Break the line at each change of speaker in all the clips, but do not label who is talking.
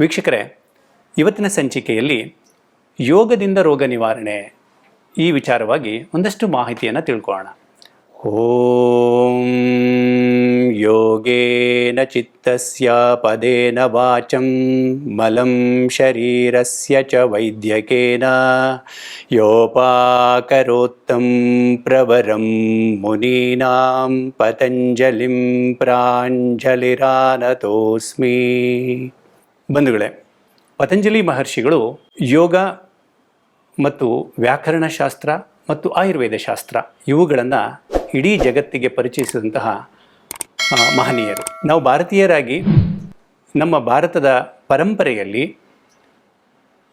ವೀಕ್ಷಕರೇ, ಇವತ್ತಿನ ಸಂಚಿಕೆಯಲ್ಲಿ ಯೋಗದಿಂದ ರೋಗ ನಿವಾರಣೆ ಈ ವಿಚಾರವಾಗಿ ಒಂದಷ್ಟು ಮಾಹಿತಿಯನ್ನು ತಿಳ್ಕೊಳ್ಳೋಣ. ಓಂ ಯೋಗೇನ ಚಿತ್ತಸ್ಯ ಪದೇನ ವಾಚಂ ಮಲಂ ಶರೀರಸ್ಯ ಚ ವೈದ್ಯಕೇನ ಯೋಪಾಕರೋತ್ತಂ ಪ್ರವರಂ ಮುನೀನಾಂ ಪತಂಜಲಿಂ ಪ್ರಾಂಜಲಿರಾನತೋಸ್ಮಿ. ಬಂಧುಗಳೇ, ಪತಂಜಲಿ ಮಹರ್ಷಿಗಳು ಯೋಗ ಮತ್ತು ವ್ಯಾಕರಣಶಾಸ್ತ್ರ ಮತ್ತು ಆಯುರ್ವೇದ ಶಾಸ್ತ್ರ ಇವುಗಳನ್ನು ಇಡೀ ಜಗತ್ತಿಗೆ ಪರಿಚಯಿಸಿದಂತಹ ಮಹನೀಯರು. ನಾವು ಭಾರತೀಯರಾಗಿ ನಮ್ಮ ಭಾರತದ ಪರಂಪರೆಯಲ್ಲಿ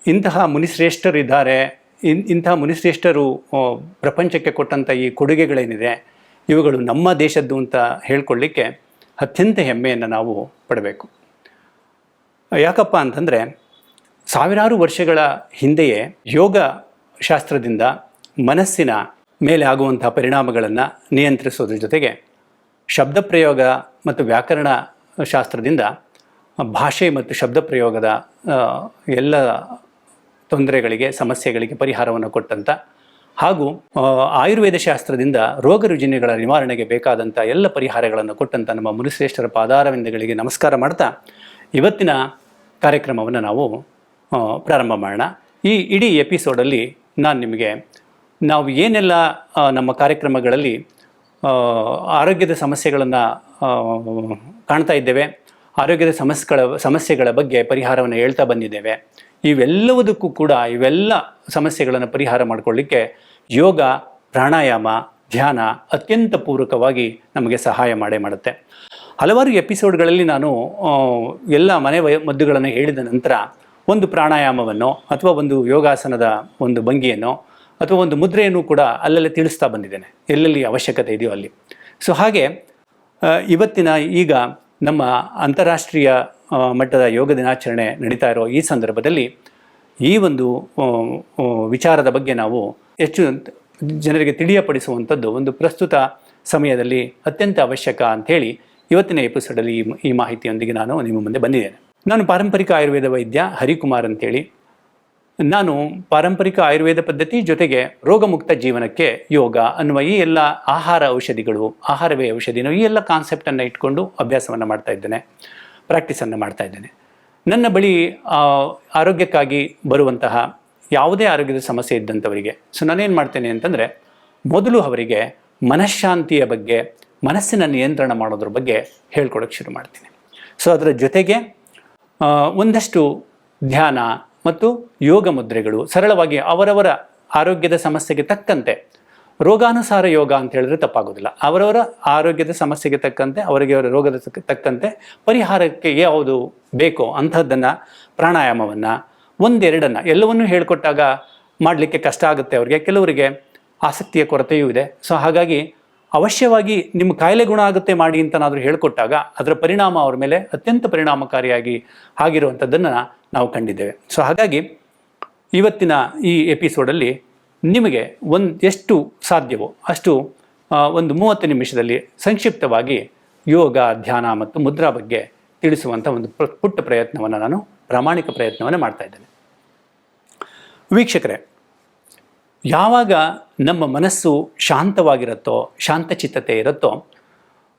ಇಂತಹ ಮುನಿಶ್ರೇಷ್ಠರಿದ್ದಾರೆ, ಇನ್ ಇಂತಹ ಮುನಿಶ್ರೇಷ್ಠರು ಪ್ರಪಂಚಕ್ಕೆ ಕೊಟ್ಟಂಥ ಈ ಕೊಡುಗೆಗಳೇನಿದೆ, ಇವುಗಳು ನಮ್ಮ ದೇಶದ್ದು ಅಂತ ಹೇಳ್ಕೊಳ್ಳಿಕ್ಕೆ ಅತ್ಯಂತ ಹೆಮ್ಮೆಯನ್ನು ನಾವು ಪಡಬೇಕು. ಯಾಕಪ್ಪ ಅಂತಂದರೆ ಸಾವಿರಾರು ವರ್ಷಗಳ ಹಿಂದೆಯೇ ಯೋಗ ಶಾಸ್ತ್ರದಿಂದ ಮನಸ್ಸಿನ ಮೇಲೆ ಆಗುವಂತಹ ಪರಿಣಾಮಗಳನ್ನು ನಿಯಂತ್ರಿಸೋದ್ರ ಜೊತೆಗೆ ಶಬ್ದ ಪ್ರಯೋಗ ಮತ್ತು ವ್ಯಾಕರಣ ಶಾಸ್ತ್ರದಿಂದ ಭಾಷೆ ಮತ್ತು ಶಬ್ದ ಪ್ರಯೋಗದ ಎಲ್ಲ ತೊಂದರೆಗಳಿಗೆ, ಸಮಸ್ಯೆಗಳಿಗೆ ಪರಿಹಾರವನ್ನು ಕೊಟ್ಟಂಥ ಹಾಗೂ ಆಯುರ್ವೇದ ಶಾಸ್ತ್ರದಿಂದ ರೋಗ ರುಜಿನಗಳ ನಿವಾರಣೆಗೆ ಬೇಕಾದಂಥ ಎಲ್ಲ ಪರಿಹಾರಗಳನ್ನು ಕೊಟ್ಟಂಥ ನಮ್ಮ ಮುನಿಶ್ರೇಷ್ಠರ ಪಾದಾರವಿಂದಗಳಿಗೆ ನಮಸ್ಕಾರ ಮಾಡ್ತಾ ಇವತ್ತಿನ ಕಾರ್ಯಕ್ರಮವನ್ನು ನಾವು ಪ್ರಾರಂಭ ಮಾಡೋಣ. ಈ ಇಡೀ ಎಪಿಸೋಡಲ್ಲಿ ನಾನು ನಿಮಗೆ, ನಾವು ಏನೆಲ್ಲ ನಮ್ಮ ಕಾರ್ಯಕ್ರಮಗಳಲ್ಲಿ ಆರೋಗ್ಯದ ಸಮಸ್ಯೆಗಳನ್ನು ಕಾಣ್ತಾ ಇದ್ದೇವೆ, ಆರೋಗ್ಯದ ಸಮಸ್ಯೆಗಳ ಸಮಸ್ಯೆಗಳ ಬಗ್ಗೆ ಪರಿಹಾರವನ್ನು ಹೇಳ್ತಾ ಬಂದಿದ್ದೇವೆ. ಇವೆಲ್ಲವುದಕ್ಕೂ ಕೂಡ ಇವೆಲ್ಲ ಸಮಸ್ಯೆಗಳನ್ನು ಪರಿಹಾರ ಮಾಡಿಕೊಳ್ಳಿಕ್ಕೆ ಯೋಗ, ಪ್ರಾಣಾಯಾಮ, ಧ್ಯಾನ ಅತ್ಯಂತ ಪೂರಕವಾಗಿ ನಮಗೆ ಸಹಾಯ ಮಾಡೇ ಮಾಡುತ್ತೆ. ಹಲವಾರು ಎಪಿಸೋಡ್ಗಳಲ್ಲಿ ನಾನು ಎಲ್ಲ ಮನೆ ಮದ್ದುಗಳನ್ನು ಹೇಳಿದ ನಂತರ ಒಂದು ಪ್ರಾಣಾಯಾಮವನ್ನು ಅಥವಾ ಒಂದು ಯೋಗಾಸನದ ಒಂದು ಭಂಗಿಯನ್ನು ಅಥವಾ ಒಂದು ಮುದ್ರೆಯನ್ನು ಕೂಡ ಅಲ್ಲಲ್ಲಿ ತಿಳಿಸ್ತಾ ಬಂದಿದ್ದೇನೆ. ಎಲ್ಲೆಲ್ಲಿ ಅವಶ್ಯಕತೆ ಇದೆಯೋ ಅಲ್ಲಿ. ಸೊ ಹಾಗೆ ಇವತ್ತಿನ ಈಗ ನಮ್ಮ ಅಂತಾರಾಷ್ಟ್ರೀಯ ಮಟ್ಟದ ಯೋಗ ದಿನಾಚರಣೆ ನಡೀತಾ ಇರೋ ಈ ಸಂದರ್ಭದಲ್ಲಿ ಈ ಒಂದು ವಿಚಾರದ ಬಗ್ಗೆ ನಾವು ಹೆಚ್ಚು ಜನರಿಗೆ ತಿಳಿಯಪಡಿಸುವಂಥದ್ದು ಒಂದು ಪ್ರಸ್ತುತ ಸಮಯದಲ್ಲಿ ಅತ್ಯಂತ ಅವಶ್ಯಕ ಅಂಥೇಳಿ ಇವತ್ತಿನ ಎಪಿಸೋಡಲ್ಲಿ ಈ ಮಾಹಿತಿಯೊಂದಿಗೆ ನಾನು ನಿಮ್ಮ ಮುಂದೆ ಬಂದಿದ್ದೇನೆ. ನಾನು ಪಾರಂಪರಿಕ ಆಯುರ್ವೇದ ವೈದ್ಯ ಹರಿಕುಮಾರ್ ಅಂತೇಳಿ. ನಾನು ಪಾರಂಪರಿಕ ಆಯುರ್ವೇದ ಪದ್ಧತಿ ಜೊತೆಗೆ ರೋಗಮುಕ್ತ ಜೀವನಕ್ಕೆ ಯೋಗ ಅನ್ನುವ ಈ ಎಲ್ಲ ಆಹಾರ ಔಷಧಿಗಳು, ಆಹಾರವೇ ಔಷಧಿನೋ, ಈ ಎಲ್ಲ ಕಾನ್ಸೆಪ್ಟನ್ನು ಇಟ್ಕೊಂಡು ಅಭ್ಯಾಸವನ್ನು ಮಾಡ್ತಾ ಇದ್ದೇನೆ. ಪ್ರಾಕ್ಟೀಸನ್ನು ಮಾಡ್ತಾ ಇದ್ದೇನೆ. ನನ್ನ ಬಳಿ ಆರೋಗ್ಯಕ್ಕಾಗಿ ಬರುವಂತಹ ಯಾವುದೇ ಆರೋಗ್ಯದ ಸಮಸ್ಯೆ ಇದ್ದಂಥವರಿಗೆ ಸೊ ನಾನೇನು ಮಾಡ್ತೇನೆ ಅಂತಂದರೆ, ಮೊದಲು ಅವರಿಗೆ ಮನಃಶಾಂತಿಯ ಬಗ್ಗೆ ಮನಸ್ಸಿನ ನಿಯಂತ್ರಣ ಮಾಡೋದ್ರ ಬಗ್ಗೆ ಹೇಳ್ಕೊಡೋಕ್ಕೆ ಶುರು ಮಾಡ್ತೀನಿ. ಸೊ ಅದರ ಜೊತೆಗೆ ಒಂದಷ್ಟು ಧ್ಯಾನ ಮತ್ತು ಯೋಗ ಮುದ್ರೆಗಳು ಸರಳವಾಗಿ ಅವರವರ ಆರೋಗ್ಯದ ಸಮಸ್ಯೆಗೆ ತಕ್ಕಂತೆ, ರೋಗಾನುಸಾರ ಯೋಗ ಅಂತ ಹೇಳಿದ್ರೆ ತಪ್ಪಾಗೋದಿಲ್ಲ. ಅವರವರ ಆರೋಗ್ಯದ ಸಮಸ್ಯೆಗೆ ತಕ್ಕಂತೆ, ಅವರಿಗೆ ಅವರ ರೋಗದ ತಕ್ಕಂತೆ ಪರಿಹಾರಕ್ಕೆ ಯಾವುದು ಬೇಕೋ ಅಂಥದ್ದನ್ನು, ಪ್ರಾಣಾಯಾಮವನ್ನು ಒಂದೆರಡನ್ನು ಎಲ್ಲವನ್ನೂ ಹೇಳಿಕೊಟ್ಟಾಗ ಮಾಡಲಿಕ್ಕೆ ಕಷ್ಟ ಆಗುತ್ತೆ ಅವರಿಗೆ. ಕೆಲವರಿಗೆ ಆಸಕ್ತಿಯ ಕೊರತೆಯೂ ಇದೆ. ಸೊ ಹಾಗಾಗಿ ಅವಶ್ಯವಾಗಿ ನಿಮ್ಮ ಕಾಯಿಲೆ ಗುಣ ಆಗುತ್ತೆ ಮಾಡಿ ಅಂತ ನಾದರೂ ಹೇಳಿಕೊಟ್ಟಾಗ ಅದರ ಪರಿಣಾಮ ಅವ್ರ ಮೇಲೆ ಅತ್ಯಂತ ಪರಿಣಾಮಕಾರಿಯಾಗಿ ಆಗಿರುವಂಥದ್ದನ್ನು ನಾವು ಕಂಡಿದ್ದೇವೆ. ಸೊ ಹಾಗಾಗಿ ಇವತ್ತಿನ ಈ ಎಪಿಸೋಡಲ್ಲಿ ನಿಮಗೆ ಒಂದು ಎಷ್ಟು ಸಾಧ್ಯವೋ ಅಷ್ಟು ಒಂದು ಮೂವತ್ತು ನಿಮಿಷದಲ್ಲಿ ಸಂಕ್ಷಿಪ್ತವಾಗಿ ಯೋಗ, ಧ್ಯಾನ ಮತ್ತು ಮುದ್ರಾ ಬಗ್ಗೆ ತಿಳಿಸುವಂಥ ಒಂದು ಪುಟ್ಟ ಪ್ರಯತ್ನವನ್ನು ನಾನು ಪ್ರಾಮಾಣಿಕ ಪ್ರಯತ್ನವನ್ನು ಮಾಡ್ತಾ ಇದ್ದೇನೆ. ವೀಕ್ಷಕರೇ ಯಾವಾಗ ನಮ್ಮ ಮನಸ್ಸು ಶಾಂತವಾಗಿರುತ್ತೋ, ಶಾಂತಚಿತ್ತತೆ ಇರುತ್ತೋ,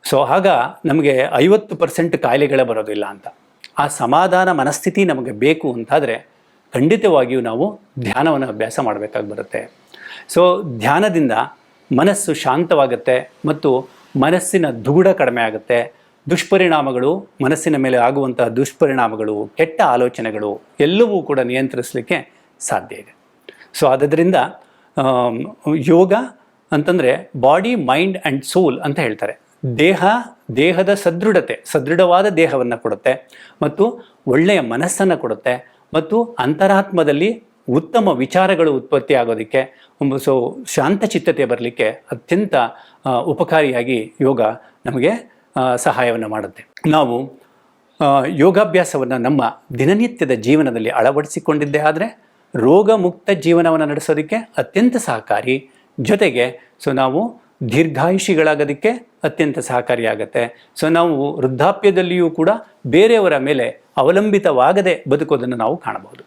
ಸೊ ಆಗ ನಮಗೆ ಐವತ್ತು ಪರ್ಸೆಂಟ್ ಕಾಯಿಲೆಗಳೇ ಬರೋದಿಲ್ಲ ಅಂತ. ಆ ಸಮಾಧಾನ ಮನಸ್ಥಿತಿ ನಮಗೆ ಬೇಕು ಅಂತಾದರೆ ಖಂಡಿತವಾಗಿಯೂ ನಾವು ಧ್ಯಾನವನ್ನು ಅಭ್ಯಾಸ ಮಾಡಬೇಕಾಗಿ ಬರುತ್ತೆ. ಸೊ ಧ್ಯಾನದಿಂದ ಮನಸ್ಸು ಶಾಂತವಾಗುತ್ತೆ ಮತ್ತು ಮನಸ್ಸಿನ ದುಗುಡ ಕಡಿಮೆ ಆಗುತ್ತೆ. ದುಷ್ಪರಿಣಾಮಗಳು, ಮನಸ್ಸಿನ ಮೇಲೆ ಆಗುವಂತಹ ದುಷ್ಪರಿಣಾಮಗಳು, ಕೆಟ್ಟ ಆಲೋಚನೆಗಳು ಎಲ್ಲವೂ ಕೂಡ ನಿಯಂತ್ರಿಸಲಿಕ್ಕೆ ಸಾಧ್ಯ ಇದೆ. ಸೊ ಆದ್ದರಿಂದ ಯೋಗ ಅಂತಂದರೆ ಬಾಡಿ, ಮೈಂಡ್ ಆ್ಯಂಡ್ ಸೋಲ್ ಅಂತ ಹೇಳ್ತಾರೆ. ದೇಹ, ದೇಹದ ಸದೃಢತೆ, ಸದೃಢವಾದ ದೇಹವನ್ನು ಕೊಡುತ್ತೆ ಮತ್ತು ಒಳ್ಳೆಯ ಮನಸ್ಸನ್ನು ಕೊಡುತ್ತೆ ಮತ್ತು ಅಂತರಾತ್ಮದಲ್ಲಿ ಉತ್ತಮ ವಿಚಾರಗಳು ಉತ್ಪತ್ತಿ ಆಗೋದಕ್ಕೆ ಸೊ ಶಾಂತಚಿತ್ತತೆ ಬರಲಿಕ್ಕೆ ಅತ್ಯಂತ ಉಪಕಾರಿಯಾಗಿ ಯೋಗ ನಮಗೆ ಸಹಾಯವನ್ನು ಮಾಡುತ್ತೆ. ನಾವು ಯೋಗಾಭ್ಯಾಸವನ್ನು ನಮ್ಮ ದಿನನಿತ್ಯದ ಜೀವನದಲ್ಲಿ ಅಳವಡಿಸಿಕೊಂಡಿದ್ದೇ ಆದರೆ ರೋಗ ಮುಕ್ತ ಜೀವನವನ್ನು ನಡೆಸೋದಕ್ಕೆ ಅತ್ಯಂತ ಸಹಕಾರಿ. ಜೊತೆಗೆ ಸೊ ನಾವು ದೀರ್ಘಾಯುಷಿಗಳಾಗೋದಕ್ಕೆ ಅತ್ಯಂತ ಸಹಕಾರಿಯಾಗತ್ತೆ ಸೊ ನಾವು ವೃದ್ಧಾಪ್ಯದಲ್ಲಿಯೂ ಕೂಡ ಬೇರೆಯವರ ಮೇಲೆ ಅವಲಂಬಿತವಾಗದೆ ಬದುಕೋದನ್ನು ನಾವು ಕಾಣಬಹುದು.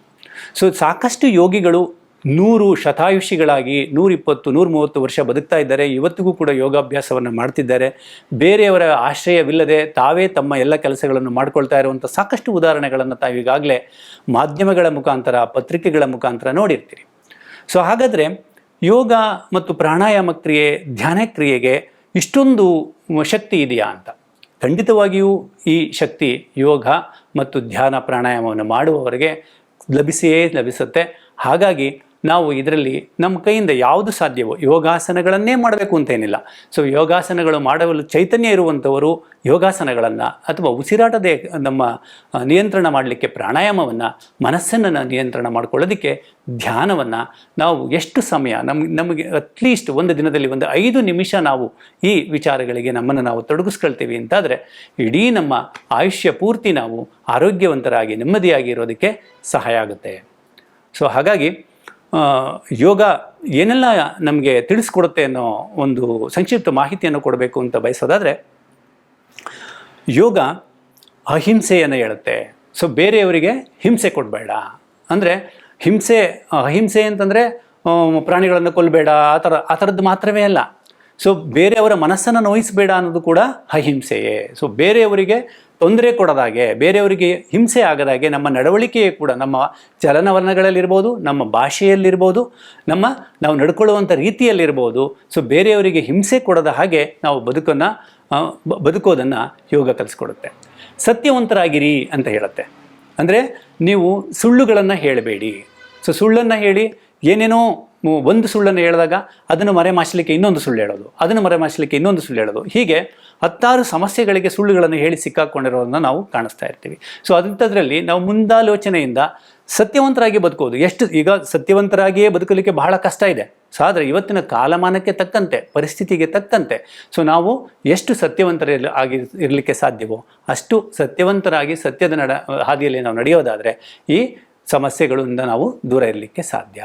ಸೊ ಸಾಕಷ್ಟು ಯೋಗಿಗಳು ನೂರು ಶತಾಯುಷಿಗಳಾಗಿ, ನೂರಿಪ್ಪತ್ತು ನೂರ ಮೂವತ್ತು ವರ್ಷ ಬದುಕ್ತಾ ಇದ್ದಾರೆ. ಇವತ್ತಿಗೂ ಕೂಡ ಯೋಗಾಭ್ಯಾಸವನ್ನು ಮಾಡ್ತಿದ್ದಾರೆ. ಬೇರೆಯವರ ಆಶ್ರಯವಿಲ್ಲದೆ ತಾವೇ ತಮ್ಮ ಎಲ್ಲ ಕೆಲಸಗಳನ್ನು ಮಾಡ್ಕೊಳ್ತಾ ಇರುವಂಥ ಸಾಕಷ್ಟು ಉದಾಹರಣೆಗಳನ್ನು ತಾವು ಈಗಾಗಲೇ ಮಾಧ್ಯಮಗಳ ಮುಖಾಂತರ, ಪತ್ರಿಕೆಗಳ ಮುಖಾಂತರ ನೋಡಿರ್ತೀರಿ. ಸೊ, ಹಾಗಾದರೆ ಯೋಗ ಮತ್ತು ಪ್ರಾಣಾಯಾಮ ಕ್ರಿಯೆ, ಧ್ಯಾನ ಕ್ರಿಯೆಗೆ ಇಷ್ಟೊಂದು ಶಕ್ತಿ ಇದೆಯಾ ಅಂತ? ಖಂಡಿತವಾಗಿಯೂ ಈ ಶಕ್ತಿ ಯೋಗ ಮತ್ತು ಧ್ಯಾನ ಪ್ರಾಣಾಯಾಮವನ್ನು ಮಾಡುವವರಿಗೆ ಲಭಿಸಿಯೇ ಲಭಿಸುತ್ತೆ. ಹಾಗಾಗಿ ನಾವು ಇದರಲ್ಲಿ ನಮ್ಮ ಕೈಯಿಂದ ಯಾವುದು ಸಾಧ್ಯವೋ ಯೋಗಾಸನಗಳನ್ನೇ ಮಾಡಬೇಕು ಅಂತೇನಿಲ್ಲ ಸೊ ಯೋಗಾಸನಗಳು ಮಾಡಲು ಚೈತನ್ಯ ಇರುವಂಥವರು ಯೋಗಾಸನಗಳನ್ನು ಅಥವಾ ಉಸಿರಾಟದ ನಮ್ಮ ನಿಯಂತ್ರಣ ಮಾಡಲಿಕ್ಕೆ ಪ್ರಾಣಾಯಾಮವನ್ನು, ಮನಸ್ಸನ್ನು ನಿಯಂತ್ರಣ ಮಾಡ್ಕೊಳ್ಳೋದಕ್ಕೆ ಧ್ಯಾನವನ್ನು ನಾವು ಎಷ್ಟು ಸಮಯ ನಮ್ಗೆ ನಮಗೆ ಅಟ್ಲೀಸ್ಟ್ ಒಂದು ದಿನದಲ್ಲಿ ಒಂದು ಐದು ನಿಮಿಷ ನಾವು ಈ ವಿಚಾರಗಳಿಗೆ ನಮ್ಮನ್ನು ನಾವು ತೊಡಗಿಸ್ಕೊಳ್ತೀವಿ ಅಂತಾದರೆ ಇಡೀ ನಮ್ಮ ಆಯುಷ್ಯ ಪೂರ್ತಿ ನಾವು ಆರೋಗ್ಯವಂತರಾಗಿ ನೆಮ್ಮದಿಯಾಗಿ ಇರೋದಕ್ಕೆ ಸಹಾಯ ಆಗುತ್ತೆ. ಸೊ ಹಾಗಾಗಿ ಯೋಗ ಏನೆಲ್ಲ ನಮಗೆ ತಿಳಿಸ್ಕೊಡುತ್ತೆ ಅನ್ನೋ ಒಂದು ಸಂಕ್ಷಿಪ್ತ ಮಾಹಿತಿಯನ್ನು ಕೊಡಬೇಕು ಅಂತ ಬಯಸೋದಾದರೆ, ಯೋಗ ಅಹಿಂಸೆಯನ್ನು ಹೇಳುತ್ತೆ. ಸೊ ಬೇರೆಯವರಿಗೆ ಹಿಂಸೆ ಕೊಡಬೇಡ. ಅಂದರೆ, ಹಿಂಸೆ, ಅಹಿಂಸೆ ಅಂತಂದರೆ ಪ್ರಾಣಿಗಳನ್ನು ಕೊಲ್ಲಬೇಡ ಆ ಥರ, ಆ ಥರದ್ದು ಮಾತ್ರವೇ ಅಲ್ಲ. ಸೊ ಬೇರೆಯವರ ಮನಸ್ಸನ್ನು ನೋಯಿಸಬೇಡ ಅನ್ನೋದು ಕೂಡ ಅಹಿಂಸೆಯೇ. ಸೊ ಬೇರೆಯವರಿಗೆ ತೊಂದರೆ ಕೊಡದಾಗೆ, ಬೇರೆಯವರಿಗೆ ಹಿಂಸೆ ಆಗದಾಗೆ ನಮ್ಮ ನಡವಳಿಕೆಯೇ ಕೂಡ ನಮ್ಮ ಚಲನವಲನಗಳಲ್ಲಿರ್ಬೋದು, ನಮ್ಮ ಭಾಷೆಯಲ್ಲಿರ್ಬೋದು, ನಮ್ಮ ನಾವು ನಡ್ಕೊಳ್ಳುವಂಥ ರೀತಿಯಲ್ಲಿರ್ಬೋದು, ಸೊ ಬೇರೆಯವರಿಗೆ ಹಿಂಸೆ ಕೊಡದ ಹಾಗೆ ನಾವು ಬದುಕನ್ನು ಬದುಕೋದನ್ನು ಯೋಗ ಕಲಿಸ್ಕೊಡುತ್ತೆ. ಸತ್ಯವಂತರಾಗಿರಿ ಅಂತ ಹೇಳುತ್ತೆ. ಅಂದರೆ ನೀವು ಸುಳ್ಳುಗಳನ್ನು ಹೇಳಬೇಡಿ. ಸೊ ಸುಳ್ಳನ್ನು ಹೇಳಿ ಏನೇನೋ ಒಂದು ಸುಳ್ಳನ್ನು ಹೇಳಿದಾಗ ಅದನ್ನು ಮರೆಮಾಚಲಿಕ್ಕೆ ಇನ್ನೊಂದು ಸುಳ್ಳು ಹೇಳೋದು, ಅದನ್ನು ಮರೆಮಾಚಲಿಕ್ಕೆ ಇನ್ನೊಂದು ಸುಳ್ಳು ಹೇಳೋದು. ಹೀಗೆ ಹತ್ತಾರು ಸಮಸ್ಯೆಗಳಿಗೆ ಸುಳ್ಳುಗಳನ್ನು ಹೇಳಿ ಸಿಕ್ಕಾಕೊಂಡಿರೋದನ್ನ ನಾವು ಕಾಣಿಸ್ತಾ ಇರ್ತೀವಿ. ಸೊ ಅಂಥದ್ರಲ್ಲಿ ನಾವು ಮುಂದಾಲೋಚನೆಯಿಂದ ಸತ್ಯವಂತರಾಗಿ ಬದುಕೋದು ಎಷ್ಟು ಈಗ ಸತ್ಯವಂತರಾಗಿಯೇ ಬದುಕಲಿಕ್ಕೆ ಬಹಳ ಕಷ್ಟ ಇದೆ. ಸೊ ಆದರೆ ಇವತ್ತಿನ ಕಾಲಮಾನಕ್ಕೆ ತಕ್ಕಂತೆ, ಪರಿಸ್ಥಿತಿಗೆ ತಕ್ಕಂತೆ ಸೊ ನಾವು ಎಷ್ಟು ಸತ್ಯವಂತರ ಆಗಿ ಇರಲಿಕ್ಕೆ ಸಾಧ್ಯವೋ, ಅಷ್ಟು ಸತ್ಯವಂತರಾಗಿ ಸತ್ಯದ ನಡ ಹಾದಿಯಲ್ಲಿ ನಾವು ನಡೆಯೋದಾದರೆ ಈ ಸಮಸ್ಯೆಗಳಿಂದ ನಾವು ದೂರ ಇರಲಿಕ್ಕೆ ಸಾಧ್ಯ.